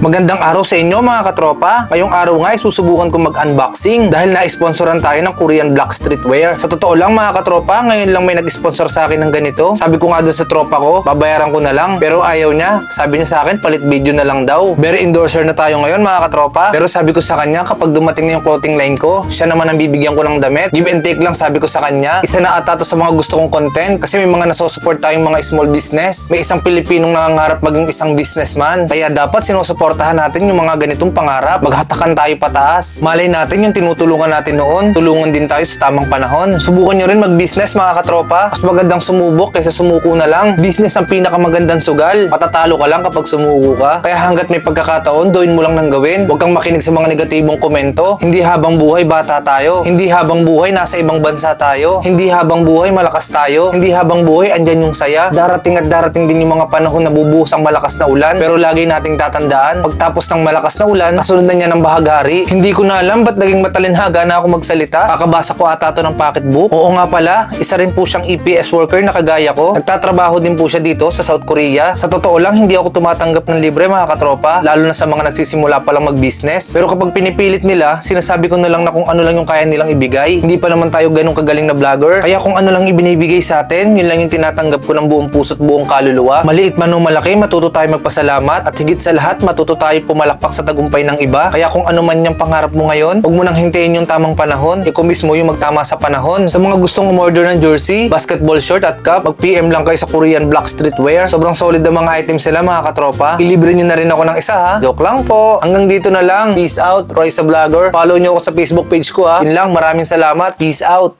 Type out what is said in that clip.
Magandang araw sa inyo mga katropa. Ngayong araw nga ay susubukan ko mag-unboxing dahil na-sponsoran tayo ng Korean Black Streetwear. Sa totoo lang mga katropa, ngayon lang may nag-sponsor sa akin ng ganito. Sabi ko nga dun sa tropa ko, babayaran ko na lang. Pero ayaw niya. Sabi niya sa akin, palit video na lang daw. Very endorser na tayo ngayon mga katropa. Pero sabi ko sa kanya, kapag dumating na yung clothing line ko, siya naman ang bibigyan ko ng damit. Give and take lang sabi ko sa kanya. Isa na ata to sa mga gusto kong content kasi may mga nasusupport tayong mga small business. May isang Pilipinong nangangarap maging isang businessman. Kaya dapat sinusuportahan natin yung mga ganitong pangarap. Maghatakan tayo pataas. Malay natin yung tinutulungan natin noon. Tulungan din tayo sa tamang panahon. Subukan nyo rin mag-business mga katropa. Mas magandang sumubok kaysa sumuko na lang. Business ang pinakamagandang sugal. Matatalo ka lang kapag sumuko ka. Kaya hanggat may pagkakataon, gawin mo lang ng gawin. Huwag kang makinig sa mga negatibong komento. Hindi habang buhay bata tayo. Hindi habang buhay nasa ibang bansa tayo. Hindi habang buhay malakas tayo. Hindi habang buhay andyan yung saya. Darating at darating din yung mga panahon na bubuhos ang malakas na ulan. Pero lagi nating tatandaan, pagtapos ng malakas na ulan, kasunod na niya ng bahaghari. Hindi ko na alam ba't naging matalinhaga na ako magsalita. Kakabasa ko ata to ng pocketbook. Oo nga pala, isa rin po siyang EPS worker na kagaya ko. Nagtatrabaho din po siya dito sa South Korea. Sa totoo lang, hindi ako tumatanggap ng libre mga katropa, lalo na sa mga nagsisimula pa lang mag-business. Pero kapag pinipilit nila, sinasabi ko na lang na kung ano lang yung kaya nilang ibigay. Hindi pa naman tayo ganun kagaling na vlogger. Kaya kung ano lang ibinibigay sa atin, yun lang yung tinatanggap ko ng buong puso't buong kaluluwa. Maliit man o malaki, matuto tayo magpasalamat at higit sa lahat, matuto tayo pumalakpak sa tagumpay ng iba. Kaya kung ano man yung pangarap mo ngayon, huwag mo nang hintayin yung tamang panahon. Ikaw mismo yung magtama sa panahon. Sa mga gustong umorder ng jersey, basketball short at cup, mag-PM lang kayo sa Korean Black Streetwear. Sobrang solid ang mga items sila mga katropa. Ilibre nyo na rin ako ng isa ha. Joke lang po. Hanggang dito na lang. Peace out. Roy sa Vlogger. Follow nyo ako sa Facebook page ko ha. Yun lang. Maraming salamat. Peace out.